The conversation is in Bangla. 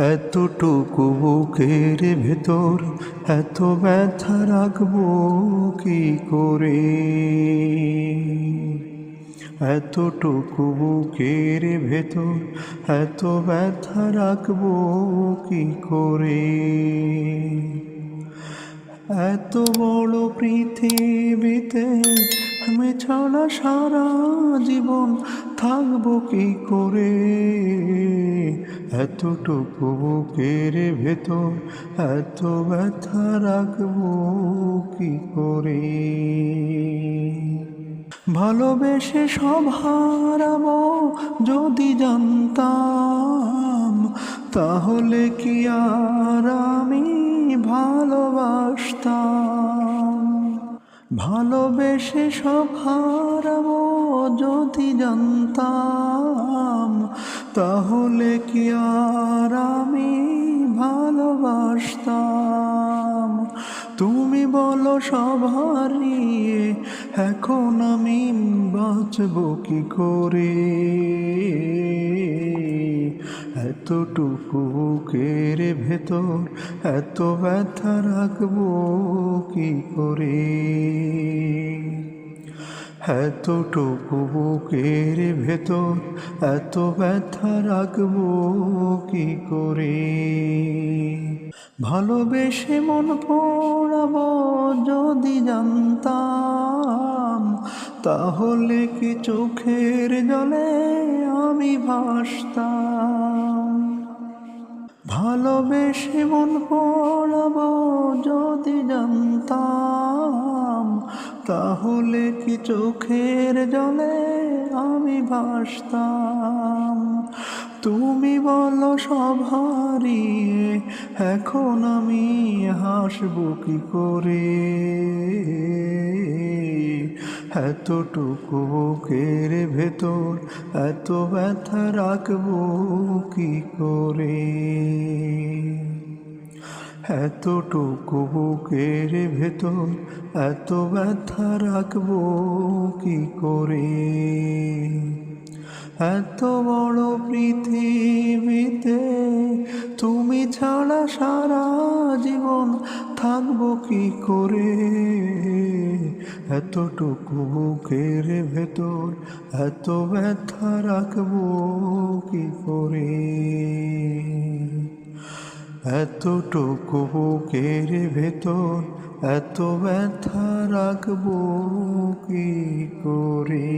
এতটুকু বুকের ভেতর এত ব্যথা রাখব কি করে? এতটুকু বুকের ভেতর এত ব্যথা রাখব কি করে? এত বড় পৃথিবীতে ছাড়া সারা জীবন থাকব কি করে? এতটুকু বুকের ভেতর এত ব্যথা রাখব কি করে? ভালোবেসে সব হারাবো যদি জানতাম, তাহলে কি আর আমি ভালোবাসতাম? ভালোবেসে সব হারাবো যদি জানতাম, তাহলে কি আর আমি ভালোবাসতাম? তুমি বলো সব হারিয়ে এখন আমি বাঁচব কি করে? এতটুকু কের ভেতর এত ব্যথা রাখব কি করে? এতটুকু বুকের ভেতর, এত ব্যথা রাখব কি করে? ভালোবেসে মন পড়াব যদি জানতাম, তাহলে কি চোখের জলে আমি ভাসতাম? ভালোবেসে মন পড়াব যদি জানতাম তাহলে কি চোখের জলে আমি ভাসতাম? তুমি বলো সব এখন আমি হাসবো কি করে? এতটুকু বুকের ভেতর এত ব্যথা রাখব কি করে? এতটুকু বুকের ভেতর এত ব্যথা রাখব কি করে? এত বড় পৃথিবীতে তুমি ছাড়া সারা জীবন থাকব কি করে? এতটুকু বুকের ভেতর এত ব্যথা রাখব কি করে? এতটুকু বুকের ভেতর এত ব্যথা রাখব কি করে?